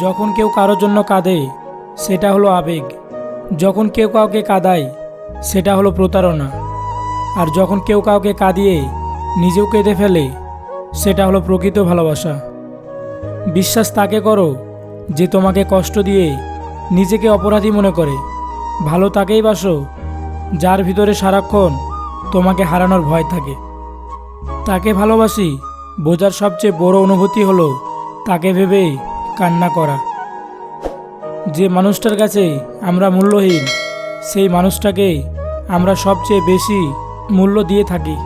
যখন কেউ কারোর জন্য কাঁদে, সেটা হলো আবেগ। যখন কেউ কাউকে কাঁদায়, সেটা হলো প্রতারণা। আর যখন কেউ কাউকে কাঁদিয়ে নিজেও কেঁদে ফেলে, সেটা হলো প্রকৃত ভালোবাসা। বিশ্বাস তাকে করো যে তোমাকে কষ্ট দিয়ে নিজেকে অপরাধী মনে করে। ভালো তাকেই বাসো, যার ভিতরে সারাক্ষণ তোমাকে হারানোর ভয় থাকে। তাকে ভালোবাসি, বোঝার সবচেয়ে বড় অনুভূতি হলো তাকে ভেবে কান্না করা। যে মানুষটার কাছে আমরা মূল্যহীন, সেই মানুষটাকে আমরা সবচেয়ে বেশি মূল্য দিয়ে থাকি।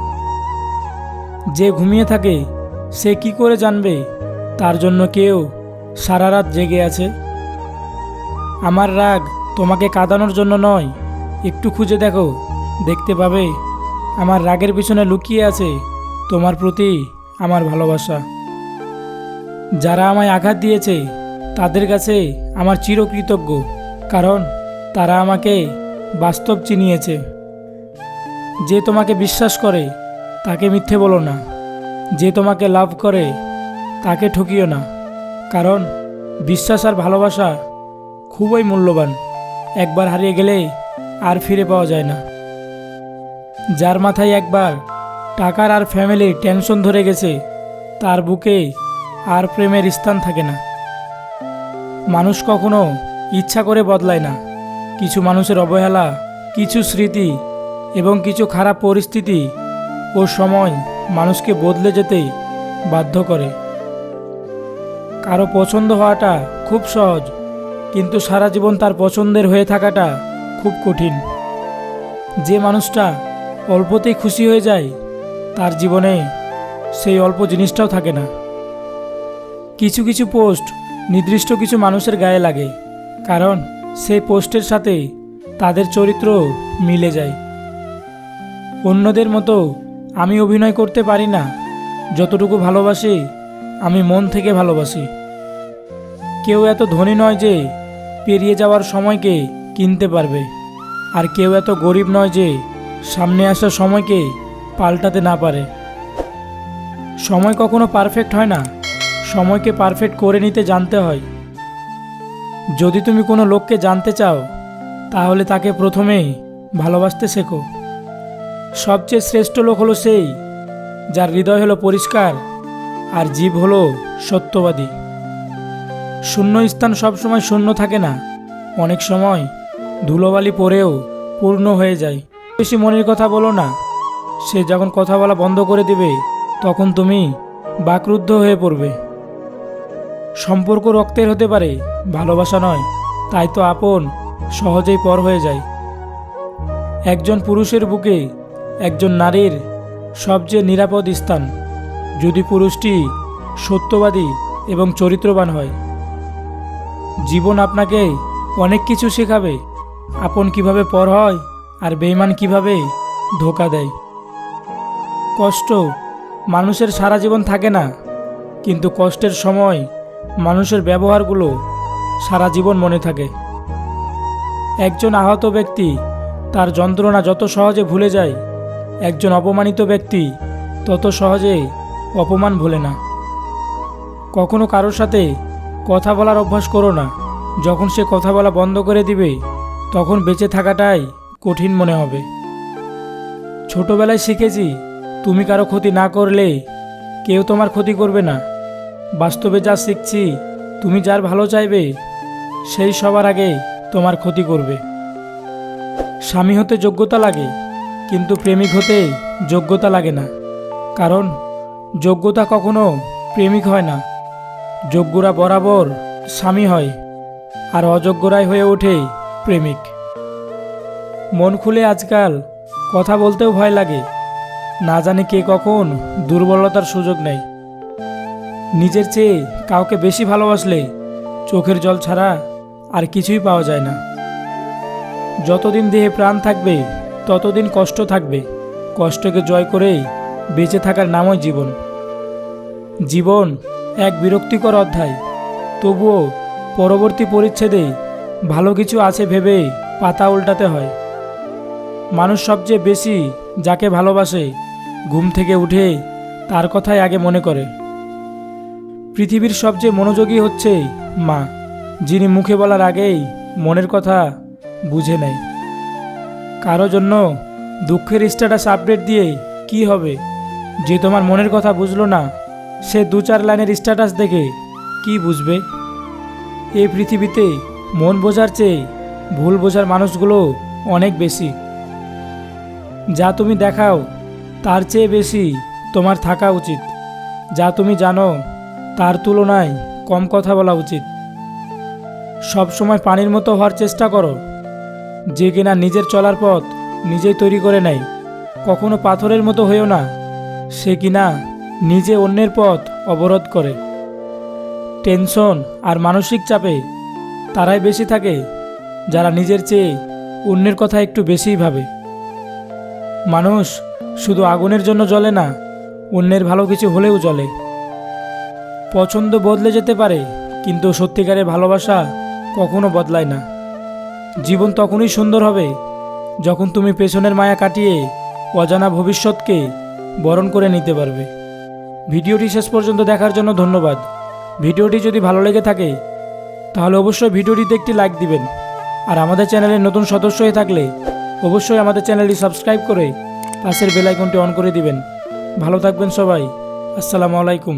যে ঘুমিয়ে থাকে, সে কি করে জানবে তার জন্য কেউ সারা রাত জেগে আছে? আমার রাগ তোমাকে কাঁদানোর জন্য নয়, একটু খুঁজে দেখো, দেখতে পাবে। আমার রাগের পিছনে লুকিয়ে আছে তোমার প্রতি আমার ভালোবাসা। যারা আমায় আঘাত দিয়েছে, তাদের কাছে আমার চিরকৃতজ্ঞ, কারণ তারা আমাকে বাস্তব চিনিয়েছে। যে তোমাকে বিশ্বাস করে, তাকে মিথ্যে বলো না। যে তোমাকে লাভ করে, তাকে ঠকিও না। কারণ বিশ্বাস আর ভালোবাসা খুবই মূল্যবান। একবার হারিয়ে গেলে আর ফিরে পাওয়া যায় না। যার মাথায় একবার টাকার আর ফ্যামিলির টেনশন ধরে গেছে, তার বুকে আর প্রেমের স্থান থাকে না। মানুষ কখনো ইচ্ছা করে বদলায় না। কিছু মানুষের অবহেলা, কিছু স্মৃতি এবং কিছু খারাপ পরিস্থিতি ও সময় মানুষকে বদলে যেতে বাধ্য করে। কারও পছন্দ হওয়াটা খুব সহজ, কিন্তু সারা জীবন তার পছন্দের হয়ে থাকাটা খুব কঠিন। যে মানুষটা অল্পতেই খুশি হয়ে যায়, তার জীবনে সেই অল্প জিনিসটাও থাকে না। কিছু কিছু পোস্ট নির্দিষ্ট কিছু মানুষের গায়ে লাগে, কারণ সেই পোস্টের সাথে তাদের চরিত্র মিলে যায়। অন্যদের মতো আমি অভিনয় করতে পারি না, যতটুকু ভালোবাসি, আমি মন থেকে ভালোবাসি। কেউ এত ধনী নয় যে পেরিয়ে যাওয়ার সময়কে কিনতে পারবে, আর কেউ এত গরিব নয় যে সামনে আসা সময়কে পাল্টাতে না পারে। সময় কখনো পারফেক্ট হয় না সময়কে পারফেক্ট করে নিতে জানতে হয়। যদি তুমি কোনো লোককে জানতে চাও, তাহলে তাকে প্রথমেই ভালোবাসতে শেখো। সবচেয়ে শ্রেষ্ঠ লোক হলো সেই, যার হৃদয় হলো পরিষ্কার আর জীব হলো সত্যবাদী। শূন্য স্থান সবসময় শূন্য থাকে না, অনেক সময় ধুলোবালি পরেও পূর্ণ হয়ে যায়। বেশি মনের কথা বলো না, সে যখন কথা বলা বন্ধ করে দেবে, তখন তুমি বাকরুদ্ধ হয়ে পড়বে। সম্পর্ক রক্তের হতে পারে, ভালোবাসা নয়। তাই তো আপন, সহজেই পর হয়ে যায়। একজন পুরুষের বুকে একজন নারীর সবচেয়ে নিরাপদ স্থান। যদি পুরুষটি সত্যবাদী এবং চরিত্রবান হয়, জীবন আপনাকে অনেক কিছু শেখাবে। আপন কীভাবে পর হয় আর বেইমান কীভাবে ধোকা দেয়। কষ্ট মানুষের সারা জীবন থাকে না, কিন্তু কষ্টের সময় মানুষের ব্যবহারগুলো সারা জীবন মনে থাকে। একজন আহত ব্যক্তি তার যন্ত্রণা যত সহজে ভুলে যায়, একজন অপমানিত ব্যক্তি তত সহজে অপমান ভোলে না। কখনো কারোর সাথে কথা বলার অভ্যাস করো না। যখন সে কথা বলা বন্ধ করে দিবে, তখন বেঁচে থাকাটাই কঠিন মনে হবে। ছোটবেলায় শিখেছি, তুমি কারও ক্ষতি না করলে কেউ তোমার ক্ষতি করবে না। বাস্তবে যা শিখছি, তুমি যার ভালো চাইবে, সেই সবার আগে তোমার ক্ষতি করবে। স্বামী হতে যোগ্যতা লাগে, কিন্তু প্রেমিক হতে যোগ্যতা লাগে না। কারণ, যোগ্যতা কখনো প্রেমিক হয় না। যোগ্যরা বরাবর স্বামী হয়, আর অযোগ্যরাই হয়ে ওঠে প্রেমিক। মন খুলে আজকাল কথা বলতেও ভয় লাগে, না জানি কে কখন দুর্বলতার সুযোগ নেয়। নিজের চেয়ে কাউকে বেশি ভালোবাসলে চোখের জল ছাড়া আর কিছুই পাওয়া যায় না। যতদিন দেহে প্রাণ থাকবে, ততদিন কষ্ট থাকবে, কষ্টকে জয় করেই বেঁচে থাকার নামই জীবন। জীবন এক বিরক্তিকর অধ্যায়, তবুও পরবর্তী পরিচ্ছেদে ভালো কিছু আছে ভেবে পাতা উল্টাতে হয়। মানুষ সবচেয়ে বেশি যাকে ভালোবাসে, ঘুম থেকে উঠে তার কথাই আগে মনে করে। পৃথিবীর সবচেয়ে মনোযোগী হচ্ছে মা, যিনি মুখে বলার আগেই মনের কথা বুঝে নেয়। কারও জন্য দুঃখের স্ট্যাটাস আপডেট দিয়ে কি হবে? যে তোমার মনের কথা বুঝলো না, সে দু চার লাইনের স্ট্যাটাস দেখে কি বুঝবে? এই পৃথিবীতে মন বোঝার চেয়ে ভুল বোঝার মানুষগুলো অনেক বেশি। যা তুমি দেখাও, তার চেয়ে বেশি তোমার থাকা উচিত। যা তুমি জানো তার তুলনায় কম কথা বলা উচিত। সব সময় পানির মতো হওয়ার চেষ্টা করো। যে কিনা নিজের চলার পথ নিজেই তৈরি করে নেয়। কখনো পাথরের মতো হয়েও না, সে কিনা নিজে অন্যের পথ অবরোধ করে। টেনশন আর মানসিক চাপে তারাই বেশি থাকে, যারা নিজের চেয়ে অন্যের কথা একটু বেশিই ভাবে। মানুষ শুধু আগুনের জন্য জ্বলে না, অন্যের ভালো কিছু হলেও জ্বলে। পছন্দ বদলে যেতে পারে, কিন্তু সত্যিকারের ভালোবাসা কখনো বদলায় না। জীবন তখনই সুন্দর হবে যখন তুমি পেছনের মায়া কাটিয়ে অজানা ভবিষ্যৎকে বরণ করে নিতে পারবে। ভিডিওটি শেষ পর্যন্ত দেখার জন্য ধন্যবাদ। ভিডিওটি যদি ভালো লেগে থাকে, তাহলে অবশ্যই ভিডিওটিতে একটি লাইক দিবেন। আর আমাদের চ্যানেলের নতুন সদস্য হয়ে থাকলে অবশ্যই আমাদের চ্যানেলটি সাবস্ক্রাইব করে পাশের বেল আইকনটি অন করে দিবেন। ভালো থাকবেন সবাই। আসসালামু আলাইকুম।